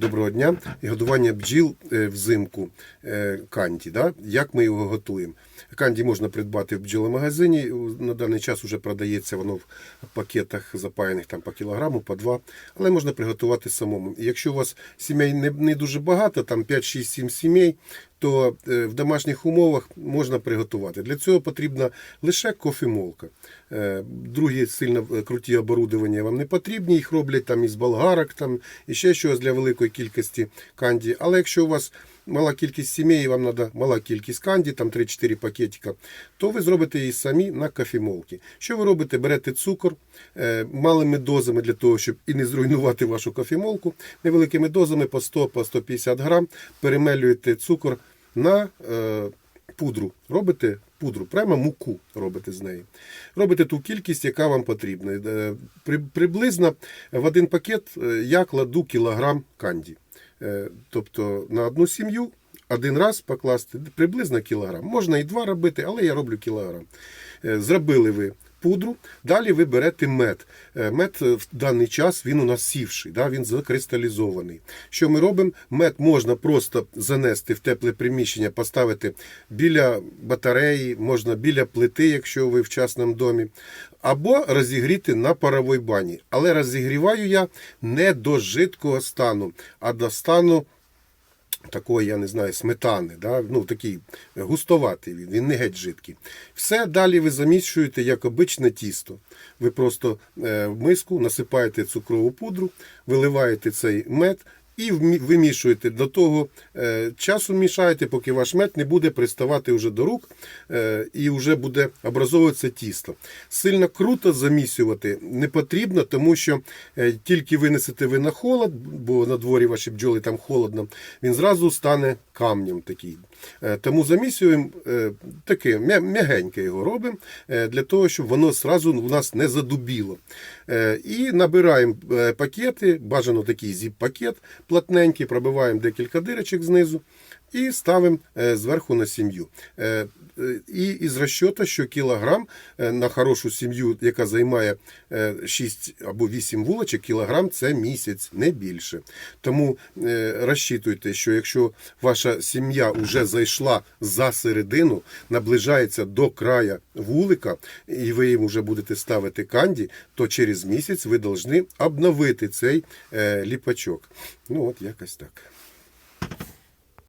Доброго дня. І годування бджіл е, взимку е, канді. Да? Як ми його готуємо? Канді можна придбати в бджоломагазині. На даний час вже продається воно в пакетах запаяних там по кілограму, по два. Але можна приготувати самому. Якщо у вас сімей не, не дуже багато, там 5, 6, 7 сімей, то е, в домашніх умовах можна приготувати. Для цього потрібна лише кофемолка. Е, Другі сильно е, круті оборудування вам не потрібні, їх роблять там із болгарок, там і ще щось для великої кількості канді. Але якщо у вас мала кількість сімей, і вам треба мала кількість канді, там 3-4 пакетика, то ви зробите її самі на кофемолці. Що ви робите? Берете цукор малими дозами для того, щоб і не зруйнувати вашу кофемолку, невеликими дозами по 100 по 150 грам, перемелюєте цукор на е, пудру. Робите пудру, прямо муку робите з неї. Робите ту кількість, яка вам потрібна. Е, при- Приблизно в один пакет е, я кладу кілограм канді. Тобто на одну сім'ю один раз покласти приблизно кілограм. Можна і два робити, але я роблю кілограм. Зробили ви пудру, далі ви берете мед. Е, Мед е, в даний час він у нас сівший, да, він закристалізований. Що ми робимо? Мед можна просто занести в тепле приміщення, поставити біля батареї, можна біля плити, якщо ви в частному домі, або розігріти на паровій бані. Але розігріваю я не до жидкого стану, а до стану такої, я не знаю, сметани, да? ну такий густоватий він, він не геть жидкий. Все далі ви заміщуєте як обичне тісто. Ви просто е, в миску насипаєте цукрову пудру, виливаєте цей мед і вимішуєте. До того е, часу мішаєте, поки ваш мед не буде приставати вже до рук е, і вже буде образовуватися тісто. Сильно круто замісювати не потрібно, тому що е, тільки винесете ви на холод, бо на дворі ваші бджоли там холодно, він зразу стане камнем такий. Тому замісюємо таке м'ягеньке його робимо для того, щоб воно зразу у нас не задубіло. І набираємо пакети, бажано такий зіп-пакет плотненький, пробиваємо декілька дирочок знизу і ставимо е, зверху на сім'ю. Е, е, І із розчота, що кілограм на хорошу сім'ю, яка займає е, 6 або 8 вулочок, кілограм це місяць, не більше. Тому розчитуйте, що якщо ваша сім'я вже зайшла за середину, наближається до края вулика, і ви їм вже будете ставити канді, то через місяць ви повинні обновити цей ліпачок. Ну от якось так.